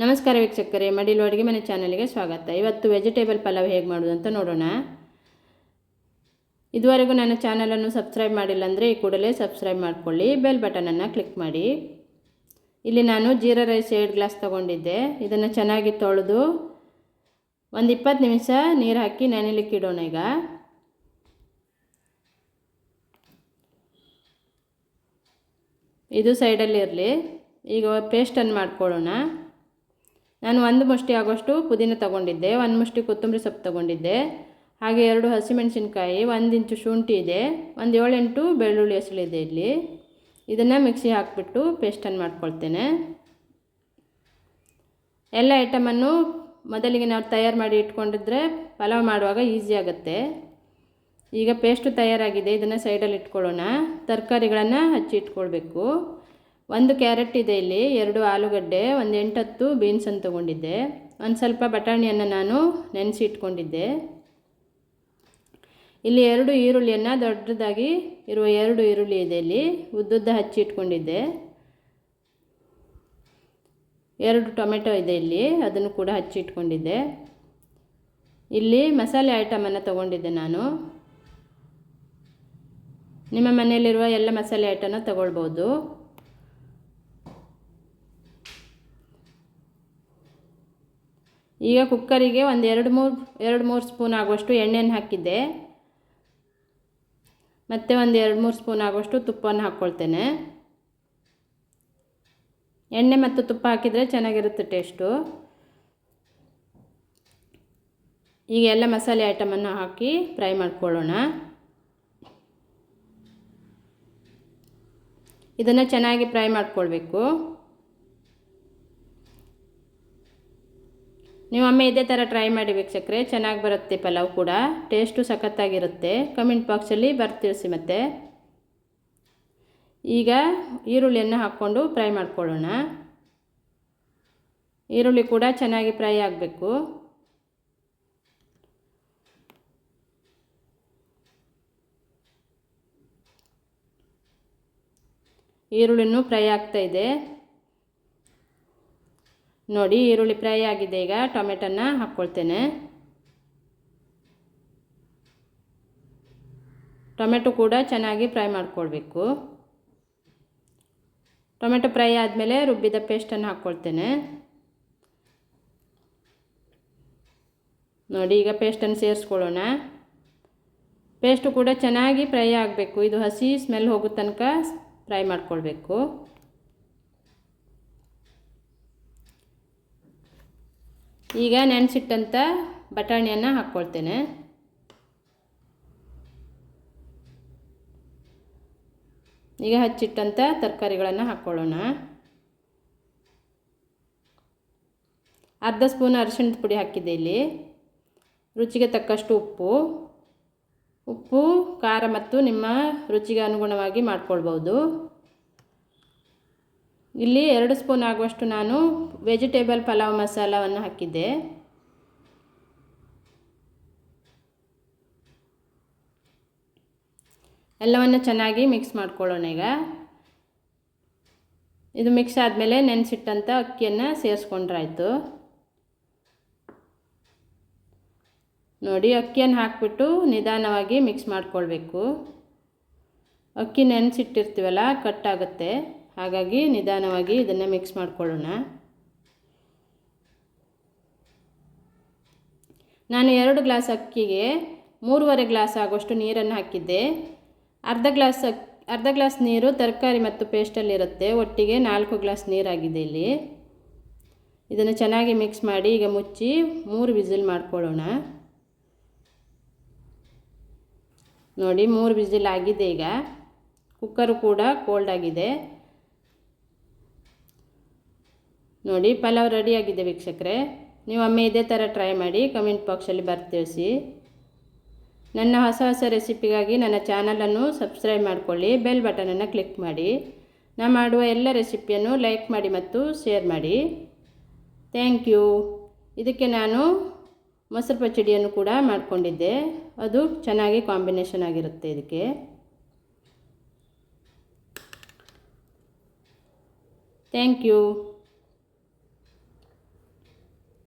ನಮಸ್ಕಾರ ವೀಕ್ಷಕರೇ, ಮಡಿಲು ಅಡುಗೆ ಮನೆ ಚಾನಲ್ಗೆ ಸ್ವಾಗತ. ಇವತ್ತು ವೆಜಿಟೇಬಲ್ ಪಲಾವ್ ಹೇಗೆ ಮಾಡೋದು ಅಂತ ನೋಡೋಣ. ಇದುವರೆಗೂ ನನ್ನ ಚಾನಲನ್ನು ಸಬ್ಸ್ಕ್ರೈಬ್ ಮಾಡಿಲ್ಲ ಅಂದರೆ ಈ ಕೂಡಲೇ ಸಬ್ಸ್ಕ್ರೈಬ್ ಮಾಡಿಕೊಳ್ಳಿ ಬೆಲ್ ಬಟನನ್ನು ಕ್ಲಿಕ್ ಮಾಡಿ. ಇಲ್ಲಿ ನಾನು ಜೀರಾ ರೈಸ್ ಎರಡು ಗ್ಲಾಸ್ ತೊಗೊಂಡಿದ್ದೆ. ಇದನ್ನು ಚೆನ್ನಾಗಿ ತೊಳೆದು ಒಂದು ಇಪ್ಪತ್ತು ನಿಮಿಷ ನೀರು ಹಾಕಿ ನೆನೆಲಿಕ್ಕೆ ಇಡೋಣ ಈಗ. ಇದು ಸೈಡಲ್ಲಿ ಇರಲಿ. ಈಗ ಪೇಸ್ಟನ್ನು ಮಾಡ್ಕೊಳ್ಳೋಣ. ನಾನು ಒಂದು ಮುಷ್ಟಿ ಆಗೋಷ್ಟು ಪುದೀನ ತಗೊಂಡಿದ್ದೆ, ಒಂದು ಮುಷ್ಟಿ ಕೊತ್ತಂಬರಿ ಸೊಪ್ಪು ತೊಗೊಂಡಿದ್ದೆ. ಹಾಗೆ ಎರಡು ಹಸಿಮೆಣಸಿನ್ಕಾಯಿ, ಒಂದು ಇಂಚು ಶುಂಠಿ ಇದೆ, ಒಂದು ಏಳೆಂಟು ಬೆಳ್ಳುಳ್ಳಿ ಹೆಸಳಿದೆ ಇಲ್ಲಿ. ಇದನ್ನು ಮಿಕ್ಸಿ ಹಾಕಿಬಿಟ್ಟು ಪೇಸ್ಟನ್ನು ಮಾಡ್ಕೊಳ್ತೇನೆ. ಎಲ್ಲ ಐಟಮನ್ನು ಮೊದಲಿಗೆ ನಾವು ತಯಾರು ಮಾಡಿ ಇಟ್ಕೊಂಡಿದ್ರೆ ಪಲಾವ್ ಮಾಡುವಾಗ ಈಸಿ ಆಗುತ್ತೆ. ಈಗ ಪೇಸ್ಟು ತಯಾರಾಗಿದೆ, ಇದನ್ನು ಸೈಡಲ್ಲಿ ಇಟ್ಕೊಳ್ಳೋಣ. ತರಕಾರಿಗಳನ್ನು ಹಚ್ಚಿ ಇಟ್ಕೊಳ್ಬೇಕು. ಒಂದು ಕ್ಯಾರೆಟ್ ಇದೆ ಇಲ್ಲಿ, ಎರಡು ಆಲೂಗಡ್ಡೆ, ಒಂದು ಎಂಟತ್ತು ಬೀನ್ಸನ್ನು ತೊಗೊಂಡಿದ್ದೆ. ಒಂದು ಸ್ವಲ್ಪ ಬಟಾಣಿಯನ್ನು ನಾನು ನೆನೆಸಿ ಇಟ್ಕೊಂಡಿದ್ದೆ ಇಲ್ಲಿ ಎರಡು ಈರುಳ್ಳಿಯನ್ನು ದೊಡ್ಡದಾಗಿ ಇರುವ ಎರಡು ಈರುಳ್ಳಿ ಇದೆ ಇಲ್ಲಿ, ಉದ್ದುದ್ದ ಹಚ್ಚಿ ಇಟ್ಕೊಂಡಿದ್ದೆ. ಎರಡು ಟೊಮೆಟೊ ಇದೆ ಇಲ್ಲಿ, ಅದನ್ನು ಕೂಡ ಹಚ್ಚಿ ಇಟ್ಕೊಂಡಿದ್ದೆ. ಇಲ್ಲಿ ಮಸಾಲೆ ಐಟಮನ್ನು ತೊಗೊಂಡಿದ್ದೆ ನಾನು. ನಿಮ್ಮ ಮನೆಯಲ್ಲಿರುವ ಎಲ್ಲ ಮಸಾಲೆ ಐಟಮ್ನ ತಗೊಳ್ಬೋದು. ಈಗ ಕುಕ್ಕರಿಗೆ ಒಂದು ಎರಡು ಮೂರು ಎರಡು ಮೂರು ಸ್ಪೂನ್ ಆಗುವಷ್ಟು ಎಣ್ಣೆಯನ್ನು ಹಾಕಿದ್ದೆ. ಮತ್ತು ಒಂದು ಎರಡು ಮೂರು ಸ್ಪೂನ್ ಆಗುವಷ್ಟು ತುಪ್ಪವನ್ನು ಹಾಕ್ಕೊಳ್ತೇನೆ ಎಣ್ಣೆ ಮತ್ತು ತುಪ್ಪ ಹಾಕಿದರೆ ಚೆನ್ನಾಗಿರುತ್ತೆ ಟೇಸ್ಟು. ಈಗ ಎಲ್ಲ ಮಸಾಲೆ ಐಟಮನ್ನು ಹಾಕಿ ಫ್ರೈ ಮಾಡ್ಕೊಳ್ಳೋಣ. ಇದನ್ನು ಚೆನ್ನಾಗಿ ಫ್ರೈ ಮಾಡ್ಕೊಳ್ಬೇಕು. ನೀವು ಒಮ್ಮೆ ಇದೇ ಥರ ಟ್ರೈ ಮಾಡಿ ವೀಕ್ಷಕರೆ, ಚೆನ್ನಾಗಿ ಬರುತ್ತೆ ಪಲಾವ್ ಕೂಡ. ಟೇಸ್ಟು ಸಖತ್ತಾಗಿರುತ್ತೆ. ಕಮೆಂಟ್ ಬಾಕ್ಸಲ್ಲಿ ಬರ್ತಿಳಿಸಿ ಮತ್ತೆ. ಈಗ ಈರುಳ್ಳಿಯನ್ನು ಹಾಕ್ಕೊಂಡು ಫ್ರೈ ಮಾಡ್ಕೊಳ್ಳೋಣ. ಈರುಳ್ಳಿ ಕೂಡ ಚೆನ್ನಾಗಿ ಫ್ರೈ ಆಗಬೇಕು. ಈರುಳ್ಳಿನೂ ಫ್ರೈ ಆಗ್ತಾಯಿದೆ ನೋಡಿ ಈರುಳ್ಳಿ ಫ್ರೈ ಆಗಿದೆ ಈಗ ಟೊಮೆಟೊನ ಹಾಕ್ಕೊಳ್ತೇನೆ. ಟೊಮೆಟೊ ಕೂಡ ಚೆನ್ನಾಗಿ ಫ್ರೈ ಮಾಡ್ಕೊಳ್ಬೇಕು. ಟೊಮೆಟೊ ಫ್ರೈ ಆದಮೇಲೆ ರುಬ್ಬಿದ ಪೇಸ್ಟನ್ನು ಹಾಕ್ಕೊಳ್ತೇನೆ. ನೋಡಿ ಈಗ ಪೇಸ್ಟನ್ನು ಸೇರಿಸ್ಕೊಳ್ಳೋಣ. ಪೇಸ್ಟು ಕೂಡ ಚೆನ್ನಾಗಿ ಫ್ರೈ ಆಗಬೇಕು. ಇದು ಹಸಿ ಸ್ಮೆಲ್ ಹೋಗೋ ತನಕ ಫ್ರೈ ಮಾಡ್ಕೊಳ್ಬೇಕು. ಈಗ ನೆನೆಸಿಟ್ಟಂಥ ಬಟಾಣಿಯನ್ನು ಹಾಕ್ಕೊಳ್ತೇನೆ. ಈಗ ಹಚ್ಚಿಟ್ಟಂಥ ತರಕಾರಿಗಳನ್ನು ಹಾಕ್ಕೊಳ್ಳೋಣ. ಅರ್ಧ ಸ್ಪೂನ್ ಅರಿಶಿಣದ ಪುಡಿ ಹಾಕಿದ್ದೆ ಇಲ್ಲಿ. ರುಚಿಗೆ ತಕ್ಕಷ್ಟು ಉಪ್ಪು. ಉಪ್ಪು, ಖಾರ ಮತ್ತು ನಿಮ್ಮ ರುಚಿಗೆ ಅನುಗುಣವಾಗಿ ಮಾಡ್ಕೊಳ್ಬೋದು ಇಲ್ಲಿ ಎರಡು ಸ್ಪೂನ್ ಆಗುವಷ್ಟು ನಾನು ವೆಜಿಟೇಬಲ್ ಪಲಾವ್ ಮಸಾಲವನ್ನು ಹಾಕಿದ್ದೆ. ಎಲ್ಲವನ್ನು ಚೆನ್ನಾಗಿ ಮಿಕ್ಸ್ ಮಾಡ್ಕೊಳ್ಳೋಣ ಈಗ. ಇದು ಮಿಕ್ಸ್ ಆದಮೇಲೆ ನೆನೆಸಿಟ್ಟಂಥ ಅಕ್ಕಿಯನ್ನು ಸೇರಿಸ್ಕೊಂಡ್ರಾಯ್ತು. ನೋಡಿ, ಅಕ್ಕಿಯನ್ನು ಹಾಕಿಬಿಟ್ಟು ನಿಧಾನವಾಗಿ ಮಿಕ್ಸ್ ಮಾಡ್ಕೊಳ್ಬೇಕು. ಅಕ್ಕಿ ನೆನೆಸಿಟ್ಟಿರ್ತೀವಲ್ಲ ಕಟ್ಟಾಗುತ್ತೆ ಹಾಗಾಗಿ ನಿಧಾನವಾಗಿ ಇದನ್ನು ಮಿಕ್ಸ್ ಮಾಡಿಕೊಳ್ಳೋಣ. ನಾನು ಎರಡು ಗ್ಲಾಸ್ ಅಕ್ಕಿಗೆ ಮೂರುವರೆ ಗ್ಲಾಸ್ ಆಗುವಷ್ಟು ನೀರನ್ನು ಹಾಕಿದ್ದೆ. ಅರ್ಧ ಗ್ಲಾಸ್ ಅರ್ಧ ಗ್ಲಾಸ್ ನೀರು ತರಕಾರಿ ಮತ್ತು ಪೇಸ್ಟಲ್ಲಿರುತ್ತೆ ಒಟ್ಟಿಗೆ ನಾಲ್ಕು ಗ್ಲಾಸ್ ನೀರಾಗಿದೆ ಇಲ್ಲಿ. ಇದನ್ನು ಚೆನ್ನಾಗಿ ಮಿಕ್ಸ್ ಮಾಡಿ ಈಗ ಮುಚ್ಚಿ ಮೂರು ವಿಸಿಲ್ ಮಾಡಿಕೊಳ್ಳೋಣ. ನೋಡಿ ಮೂರು ವಿಸಿಲ್ ಆಗಿದೆ ಈಗ. ಕುಕ್ಕರು ಕೂಡ ಕೋಲ್ಡ್ ಆಗಿದೆ. ನೋಡಿ, ಪಲಾವ್ ರೆಡಿಯಾಗಿದೆ ವೀಕ್ಷಕರೇ. ನೀವು ಒಮ್ಮೆ ಇದೇ ಥರ ಟ್ರೈ ಮಾಡಿ ಕಮೆಂಟ್ ಬಾಕ್ಸಲ್ಲಿ ಬರ್ತಿಳಿಸಿ ನನ್ನ ಹೊಸ ಹೊಸ ರೆಸಿಪಿಗಾಗಿ ನನ್ನ ಚಾನಲನ್ನು ಸಬ್ಸ್ಕ್ರೈಬ್ ಮಾಡಿಕೊಳ್ಳಿ ಬೆಲ್ ಬಟನನ್ನು ಕ್ಲಿಕ್ ಮಾಡಿ. ನಾ ಮಾಡುವ ಎಲ್ಲ ರೆಸಿಪಿಯನ್ನು ಲೈಕ್ ಮಾಡಿ ಮತ್ತು ಶೇರ್ ಮಾಡಿ. ಥ್ಯಾಂಕ್ ಯು ಇದಕ್ಕೆ ನಾನು ಮೊಸರು ಪಚಡಿಯನ್ನು ಕೂಡ ಮಾಡಿಕೊಂಡಿದ್ದೆ. ಅದು ಚೆನ್ನಾಗಿ ಕಾಂಬಿನೇಷನ್ ಆಗಿರುತ್ತೆ ಇದಕ್ಕೆ. Thank you